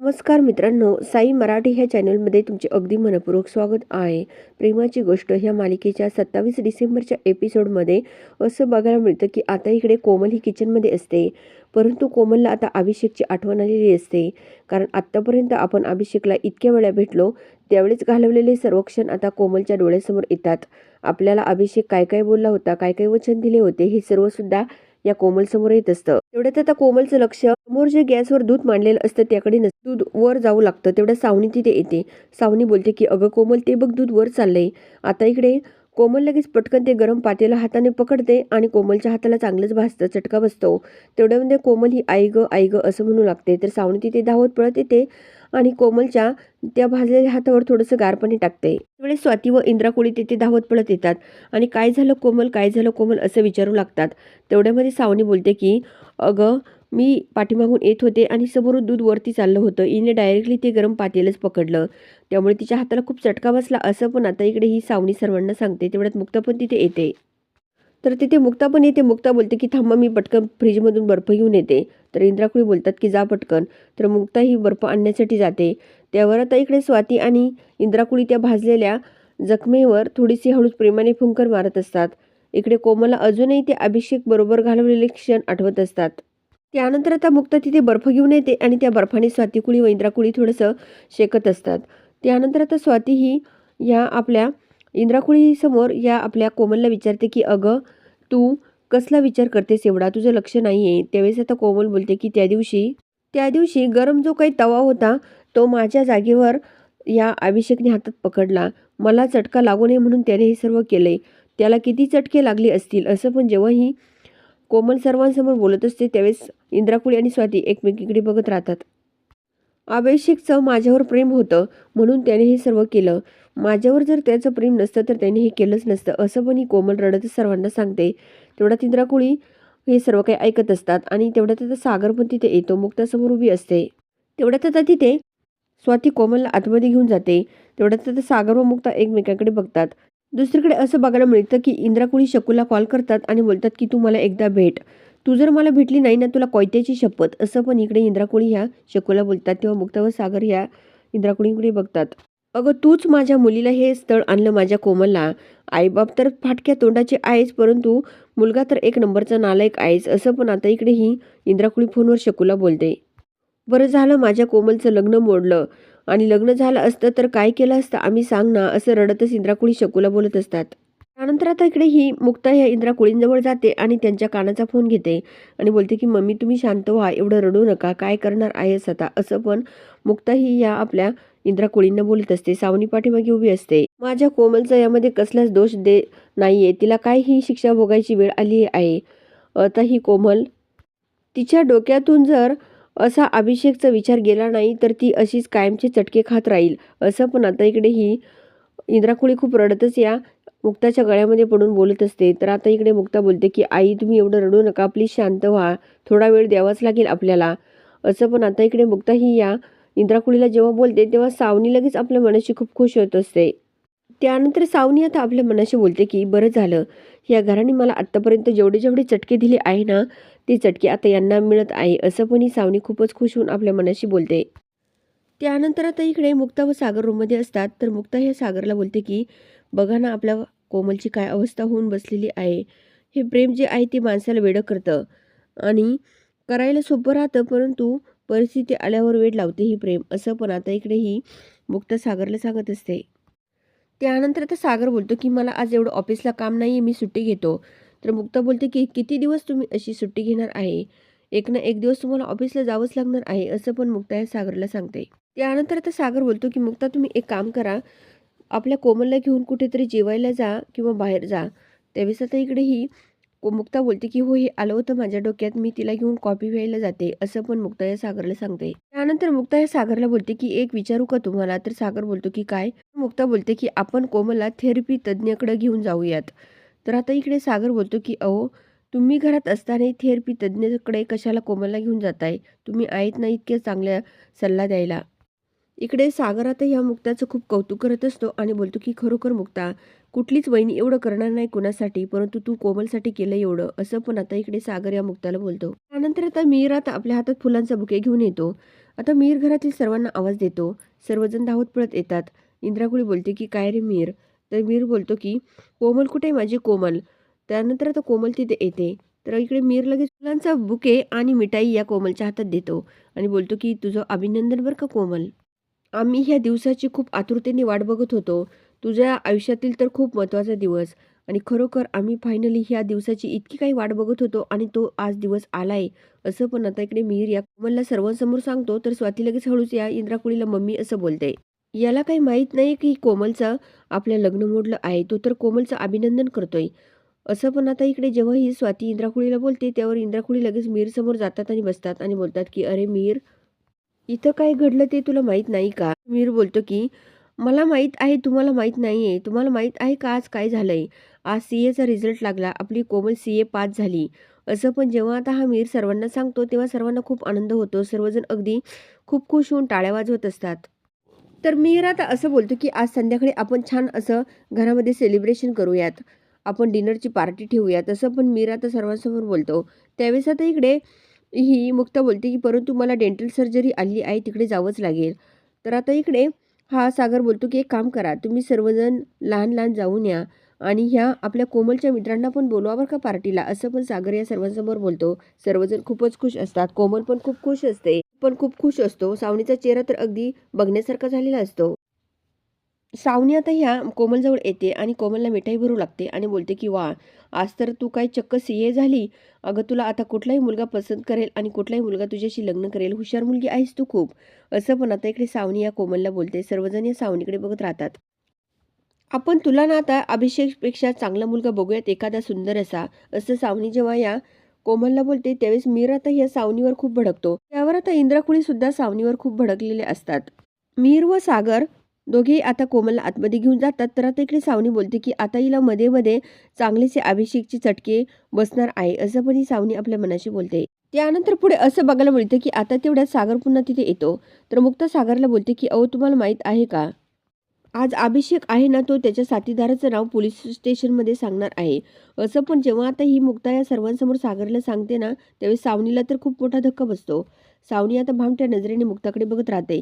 नमस्कार मित्रांनो साई मराठी ह्या चॅनलमध्ये तुमचे अगदी मनपूर्वक स्वागत आहे. प्रेमाची गोष्ट ह्या मालिकेच्या सत्तावीस डिसेंबरच्या एपिसोडमध्ये असं बघायला मिळतं की आता इकडे कोमल ही किचनमध्ये असते. परंतु कोमलला आता अभिषेकची आठवण आलेली असते. कारण आत्तापर्यंत आपण अभिषेकला इतक्या वेळा भेटलो त्यावेळेस घालवलेले सर्व क्षण आता कोमलच्या डोळ्यासमोर येतात. आपल्याला अभिषेक काय काय बोलला होता काय काय वचन दिले होते हे सर्वसुद्धा या कोमल समोर येत असतं. तेवढ्यात आता कोमलचं लक्ष समोर जे गॅसवर दूध मांडलेलं असतं त्याकडे नसतं दूध वर जाऊ लागतं. तेवढ्या सावनी तिथे येते. सावनी बोलते की अगं कोमल ते बघ दूध वर चाललंय. आता इकडे कोमल लगेच पटकन ते गरम पातेला हाताने पकडते आणि कोमलच्या हाताला चांगलंच भासतं चटका बसतो. तेवढ्यामध्ये कोमल ही आई ग आई ग असं म्हणू लागते. तर सावनी तिथे धावत पळत येते. आणि कोमलच्या त्या भाजलेल्या हातावर थोडंसं गारपणी टाकते. त्यावेळेस स्वाती व इंद्राकुळी तिथे धावत पळत येतात. आणि काय झालं कोमल काय झालं कोमल असं विचारू लागतात. तेवढ्यामध्ये सावनी बोलते की अगं मी पाठीमागून येत होते आणि समोरून दूध वरती चाललं होतं. हिने डायरेक्टली ते गरम पातेलच पकडलं. त्यामुळे तिच्या हाताला खूप चटका बसला. असं पण आता इकडे ही सावनी सर्वांना सांगते. तेवढ्यात मुक्ता पण तिथे येते. तर तिथे मुक्ता पण येते. मुक्ता बोलते की थांबा मी पटकन फ्रीजमधून बर्फ घेऊन येते. तर इंद्राकुळी बोलतात की जा पटकन. तर मुक्ता ही बर्फ आणण्यासाठी जाते. त्यावर आता इकडे स्वाती आणि इंद्राकुळी त्या भाजलेल्या जखमेवर थोडीशी हळूच प्रेमाने फुंकर मारत असतात. इकडे कोमला अजूनही ते अभिषेक बरोबर घालवलेले क्षण आठवत असतात. त्यानंतर आता मुक्ता तिथे बर्फ घेऊन येते आणि त्या बर्फाने स्वातीकुळी व इंद्राकुळी थोडंसं शेकत असतात. त्यानंतर आता स्वाती ही या आपल्या इंद्राकुळी समोर या आपल्या कोमलला विचारते की अगं तू कसला विचार करतेस एवढा? तुझं लक्ष नाही आहे त्यावेळेस आता कोमल बोलते की त्या दिवशी त्या दिवशी गरम जो काही तवा होता तो माझ्या जागेवर या अभिषेकने हातात पकडला. मला चटका लागू नये म्हणून त्याने हे सर्व केले. त्याला किती चटके लागले असतील? असं पण जेव्हाही कोमल सर्वांसमोर बोलत असते त्यावेळेस इंद्राकुळी आणि स्वाती एकमेकीकडे बघत राहतात. अभिषेकचं माझ्यावर प्रेम होतं म्हणून त्याने हे सर्व केलं. माझ्यावर जर त्याचं प्रेम नसतं तर त्याने हे केलंच नसतं. असं पण ही कोमल रडतच सर्वांना सांगते. तेवढ्यात इंद्राकुळी हे सर्व काही ऐकत असतात आणि तेवढ्यात आता सागर पण तिथे येतो. मुक्तासमोर उभी असते. तेवढ्यात आता तिथे स्वाती कोमलला आतमध्ये घेऊन जाते. तेवढ्यात आता सागर व मुक्ता एकमेकांकडे बघतात. दुसरीकडे असं बघायला मिळतं की इंद्राकुळी शकूला कॉल करतात आणि बोलतात की तू मला एकदा भेट. तू जर मला भेटली नाही ना तुला कोयत्याची शपथ असं पण इकडे इंद्राकुळी ह्या शकूला बोलतात तेव्हा मुक्ता व सागर ह्या इंद्राकुळीकडे बघतात. अगं तूच माझ्या मुलीला हे स्थळ आणलं माझ्या कोमलला. आईबाप तर फाटक्या तोंडाचे आहेच परंतु मुलगा तर एक नंबरचा नालायक आहेच असं पण आता इकडे ही इंद्राकुळी फोनवर शकूला बोलते. बरं झालं माझ्या कोमलचं लग्न मोडलं. आणि लग्न झालं असतं तर काय केलं असतं आम्ही सांग ना असं रडतच इंद्राकुळी शकूला बोलत असतात. त्यानंतर आता इकडे ही मुक्ता ह्या इंद्राकुळींजवळ जाते आणि त्यांच्या कानाचा फोन घेते आणि बोलते की मम्मी तुम्ही शांत व्हा एवढं रडू नका काय करणार आहेस आता? असं पण मुक्ता ही या आपल्या इंद्राकुळींना बोलत असते. सावनी पाठीमागे उभी असते. माझ्या कोमलचा यामध्ये कसलाच दोष दे नाहीये तिला काय ही शिक्षा भोगायची वेळ आली आहे. आता ही कोमल तिच्या डोक्यातून जर असा अभिषेकचा विचार गेला नाही तर ती अशीच कायमचे चटके खात राहील. असं पण आता इकडे ही इंद्राकुळी खूप रडतच या मुक्ताच्या गळ्यामध्ये पडून बोलत असते. तर आता इकडे मुक्ता बोलते की आई तुम्ही एवढं रडू नका. प्लीज शांत व्हा. थोडा वेळ द्यावाच लागेल आपल्याला. असं पण आता इकडे मुक्ता ही या इंद्राकुळीला जेव्हा बोलते तेव्हा सावनी लगेच आपल्या मनाशी खूप खुश होत असते. त्यानंतर सावनी आता आपल्या मनाशी बोलते की बरं झालं. या घराने मला आत्तापर्यंत जेवढे जेवढे चटके दिले आहे ना ते चटके आता यांना मिळत आहे. असं पण ही सावनी खूपच खुश होऊन आपल्या मनाशी बोलते. त्यानंतर आता इकडे मुक्ता व सागर रूममध्ये असतात. तर मुक्ता ह्या सागरला बोलते की बघा ना आपल्या कोमलची काय अवस्था होऊन बसलेली आहे. हे प्रेम जे आहे ते माणसाला वेडं करतं. आणि करायला सोपं राहतं परंतु परिस्थिती आल्यावर वेळ लावते ही प्रेम असं पण आता इकडे ही मुक्ता सागरला सांगत असते. त्यानंतर आता सागर बोलतो की मला आज एवढं ऑफिसला काम नाही आहे मी सुट्टी घेतो. तर मुक्ता बोलते की किती दिवस तुम्ही अशी सुट्टी घेणार आहे? एक ना एक दिवस तुम्हाला ऑफिसला जावंच लागणार आहे असं पण मुक्ता या सागरला सांगते. त्यानंतर आता सागर बोलतो की मुक्ता तुम्ही एक काम करा. आपल्या कोमलला घेऊन कुठेतरी जेवायला जा किंवा बाहेर जा. त्यावेळेस आता इकडे ही को मुक्ता बोलते की हो हे आलं होतं माझ्या डोक्यात. मी तिला घेऊन कॉफी प्यायला जाते असं पण मुक्ता या सागरला सांगते. त्यानंतर मुक्ता या सागरला बोलते की एक विचारू का तुम्हाला? तर सागर बोलतो की काय? मुक्ता बोलते की आपण कोमलला थेरपी तज्ज्ञकडे घेऊन जाऊयात. तर आता इकडे सागर बोलतो की अहो तुम्ही घरात असतानाही थेरपी तज्ज्ञकडे कशाला कोमलला घेऊन जाताय? तुम्ही आहेत ना इतके चांगल्या सल्ला द्यायला. इकडे सागर आता ह्या मुक्ताचं खूप कौतुक करत असतो आणि बोलतो की खरोखर मुक्ता कुठलीच वहिनी एवढं करणार नाही कुणासाठी परंतु तू कोमलसाठी केलं एवढं असं पण आता इकडे सागर या मुक्ताला बोलतो. त्यानंतर आता मीर आता आपल्या हातात फुलांचा बुके घेऊन येतो. आता मीर घरातील सर्वांना आवाज देतो. सर्वजण धावत पळत येतात. इंद्राकुळी बोलते की काय रे मीर? तर मीर बोलतो की कोमल कुठे आहे माझी कोमल? त्यानंतर आता कोमल तिथे येते. तर इकडे मीर लगेच फुलांचा बुके आणि मिठाई या कोमलच्या हातात देतो आणि बोलतो की तुझं अभिनंदन बरं का कोमल? आम्ही ह्या दिवसाची खूप आतुरतेने वाट बघत होतो. तुझ्या आयुष्यातील तर खूप महत्त्वाचा दिवस. आणि खरोखर आम्ही फायनली ह्या दिवसाची इतकी काही वाट बघत होतो आणि तो आज दिवस आलाय. असं पण आता इकडे मिहीर या कोमलला सर्वांसमोर सांगतो तर स्वाती लगेच हळूच या इंद्राकुळीला मम्मी असं बोलते. याला काही माहीत नाही की कोमलचं आपलं लग्न मोडलं आहे तो तर कोमलचं अभिनंदन करतोय. असं पण आता इकडे जेव्हा ही स्वाती इंद्राकुळीला बोलते त्यावर इंद्राकुळी लगेच मीर समोर जातात आणि बसतात आणि बोलतात की अरे मीर इथं काय घडलं ते तुला माहीत नाही का? मीर बोलतो की मला माहीत आहे तुम्हाला माहीत नाही आहे तुम्हाला माहीत आहे का आज काय झालंय? आज सी एचा रिझल्ट लागला. आपली कोमल सी ए पास झाली. असं पण जेव्हा आता हा मीर सर्वांना सांगतो तेव्हा सर्वांना खूप आनंद होतो. सर्वजण अगदी खूप खुश होऊन टाळ्या वाजवत असतात. तर मीर आता असं बोलतो की आज संध्याकाळी आपण छान असं घरामध्ये सेलिब्रेशन करूयात. आपण डिनरची पार्टी ठेवूयात. असं पण मीर आता सर्वांसमोर बोलतो. त्यावेळेस आता इकडे ही मुक्ता बोलते की परंतु मला डेंटल सर्जरी आली आहे तिकडे जावंच लागेल. तर आता इकडे हा सागर बोलतो की एक काम करा तुम्ही सर्वजण लहान लहान जाऊन या आणि ह्या आपल्या कोमलच्या मित्रांना पण बोलवा बरं का पार्टीला. असं पण सागर या सर्वांसमोर बोलतो. सर्वजण खूपच खुश असतात. कोमल पण खूप खुश असते. पण खूप खुश असतो. सावणीचा चेहरा तर अगदी बघण्यासारखा झालेला असतो. सावनी आता ह्या कोमलजवळ येते आणि कोमलला मिठाई भरू लागते आणि बोलते की वा आज तर तू काय चक्क सी ए झाली. अगं तुला आता कुठलाही मुलगा पसंत करेल आणि कुठलाही मुलगा तुझ्याशी लग्न करेल हुशार मुलगी आहेस तू खूप. असं पण आता इकडे सावनी या कोमलला बोलते. सर्वजण या सावनीकडे बघत राहतात. आपण तुला ना आता अभिषेकपेक्षा चांगला मुलगा बघूयात एखादा सुंदर असा असं सावनी जेव्हा या कोमलला बोलते त्यावेळेस मीर आता या सावनीवर खूप भडकतो. त्यावर आता इंद्राकुळी सुद्धा सावनीवर खूप भडकलेले असतात. मीर व सागर दोघेही आता कोमलला आतमध्ये घेऊन जातात. तर आता इकडे सावनी बोलते की आता हिला मध्ये मध्ये चांगलेसे अभिषेकचे चटके बसणार आहे असं पण ही सावनी आपल्या मनाशी बोलते. त्यानंतर पुढे असं बघायला मिळतं की आता तेवढ्यात सागर पुन्हा तिथे येतो. तर मुक्ता सागरला बोलते की अहो तुम्हाला माहीत आहे का? आज अभिषेक आहे ना तो त्याच्या साथीदाराचं नाव पोलीस स्टेशनमध्ये सांगणार आहे. असं पण जेव्हा आता ही मुक्ता या सर्वांसमोर सागरला सांगते ना त्यावेळी सावनीला तर खूप मोठा धक्का बसतो. सावनी आता भामट्या नजरेने मुक्ताकडे बघत राहते.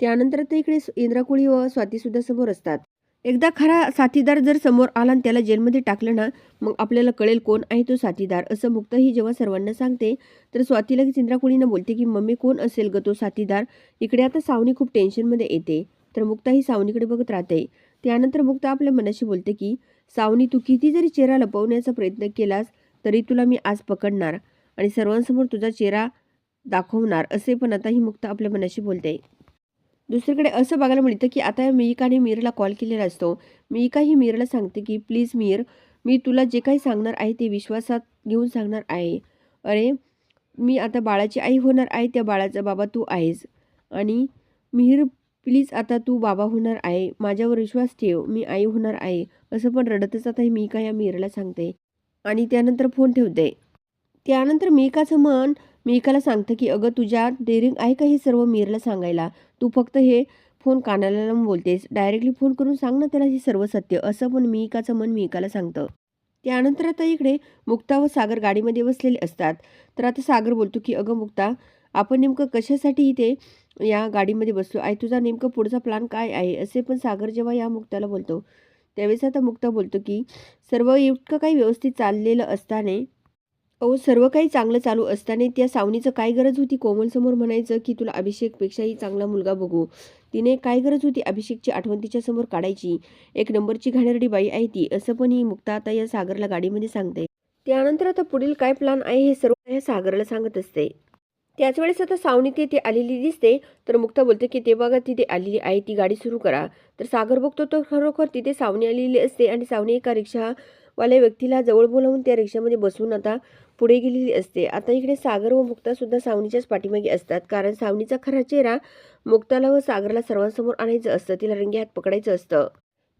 त्यानंतर आता इकडे इंद्राकुळी व स्वातीसुद्धा समोर असतात. एकदा खरा साथीदार जर समोर आला आणि त्याला जेलमध्ये टाकलं ना मग आपल्याला कळेल कोण आहे तो साथीदार. असं मुक्ता ही जेव्हा सर्वांना सांगते तर स्वातीला की इंद्राकुळीनं बोलते की मम्मी कोण असेल ग तो साथीदार? इकडे आता सावनी खूप टेन्शनमध्ये येते. तर मुक्ता ही सावनीकडे बघत राहते. त्यानंतर मुक्ता आपल्या मनाशी बोलते की सावनी तू किती जरी चेहरा लपवण्याचा प्रयत्न केलास तरी तुला मी आज पकडणार आणि सर्वांसमोर तुझा चेहरा दाखवणार असे पण आता ही मुक्ता आपल्या मनाशी बोलते. दुसरीकडे असं बघायला मिळतं की आता मिहिकाने मीरला कॉल केलेला असतो. मिहिका ही मीरला सांगते की प्लीज मीर मी तुला जे काही सांगणार आहे ते विश्वासात घेऊन सांगणार आहे. अरे मी आता बाळाची आई होणार आहे त्या बाळाचा बाबा तू आहेस. आणि मिहीर प्लीज आता तू बाबा होणार आहे माझ्यावर विश्वास ठेव मी आई होणार आहे. असं पण रडतच आता मी का या मीराला सांगते. आणि त्यानंतर फोन ठेवते. त्यानंतर मिकाचं मन मिकाला सांगतं की अगं तुझ्या डेअरिंग आहे का हे सर्व मीरला सांगायला? तू फक्त हे फोन कानाला लावून बोलतेस. डायरेक्टली फोन करून सांग ना त्याला हे सर्व सत्य. असं पण मिकाचं मन मिकाला सांगतं. त्यानंतर आता इकडे मुक्ता व सागर गाडीमध्ये बसलेले असतात. तर आता सागर बोलतो की अगं मुक्ता आपण नेमकं कशासाठी इथे या गाडीमध्ये बसलो आहे? तुझा नेमकं पुढचा प्लॅन काय आहे? असे पण सागर जेव्हा या मुक्ताला बोलतो. त्यावेळेस आता मुक्ता बोलतो की सर्व इतकं काही व्यवस्थित चाललेलं असताना अहो सर्व काही चांगलं चालू असताना त्या सावनीचं काय गरज होती? कोमलसमोर म्हणायचं की तुला अभिषेकपेक्षाही चांगला मुलगा बघू. तिने काय गरज होती अभिषेकची आठवण तिच्या समोर काढायची? एक नंबरची घाणेरडी बाई आहे ती. असं पण ही मुक्ता आता या सागरला गाडीमध्ये सांगते. त्यानंतर आता पुढील काय प्लॅन आहे हे सर्व या सागरला सांगत असते. त्याच वेळेस आता सावनी तिथे आलेली दिसते. तर मुक्ता बोलते की ते बघा तिथे आलेली आहे ती गाडी सुरू करा. तर सागर बघतो तर खरोखर तिथे सावनी आलेली असते आणि सावनी एका रिक्षावाल्या व्यक्तीला जवळ बोलावून त्या रिक्षामध्ये बसून आता पुढे गेलेली असते. आता इकडे सागर व मुक्तासुद्धा सावनीच्याच पाठीमागे असतात कारण सावनीचा खरा चेहरा मुक्ताला व सागरला सर्वांसमोर आणायचं असतं तिला रंगे हात पकडायचं असतं.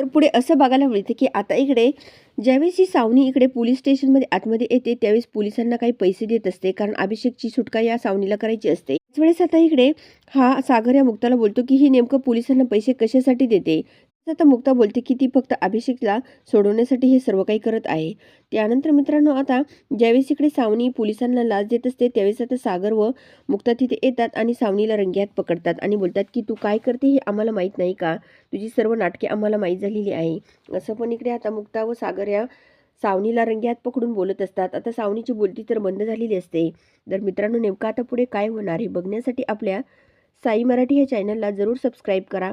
तर पुढे असं बघायला मिळते की आता इकडे ज्यावेळेस ही सावनी इकडे पोलीस स्टेशनमध्ये आतमध्ये येते त्यावेळेस पोलिसांना काही पैसे देत असते. कारण अभिषेकची सुटका या सावनीला करायची असते. त्याच वेळेस आता इकडे हा सागर या मुक्ताला बोलतो की ही नेमकं पोलिसांना पैसे कशासाठी देते? आता मुक्ता बोलते की ती फक्त अभिषेकला सोडवण्यासाठी हे सर्व काही करत आहे. त्यानंतर मित्रांनो आता ज्यावेळेस इकडे सावनी पोलिसांना लाच देत असते त्यावेळेस आता सागर व मुक्ता तिथे येतात आणि सावनीला रंग्यात पकडतात आणि बोलतात की तू काय करते हे आम्हाला माहीत नाही का? तुझी सर्व नाटके आम्हाला माहीत झालेली आहे. असं पण इकडे आता मुक्ता व सागर या सावनीला रंग्यात पकडून बोलत असतात. आता सावनीची बोलती तर बंद झालेली असते. तर मित्रांनो नेमकं आता पुढे काय होणार हे बघण्यासाठी आपल्या साई मराठी या चॅनलला जरूर सबस्क्राईब करा.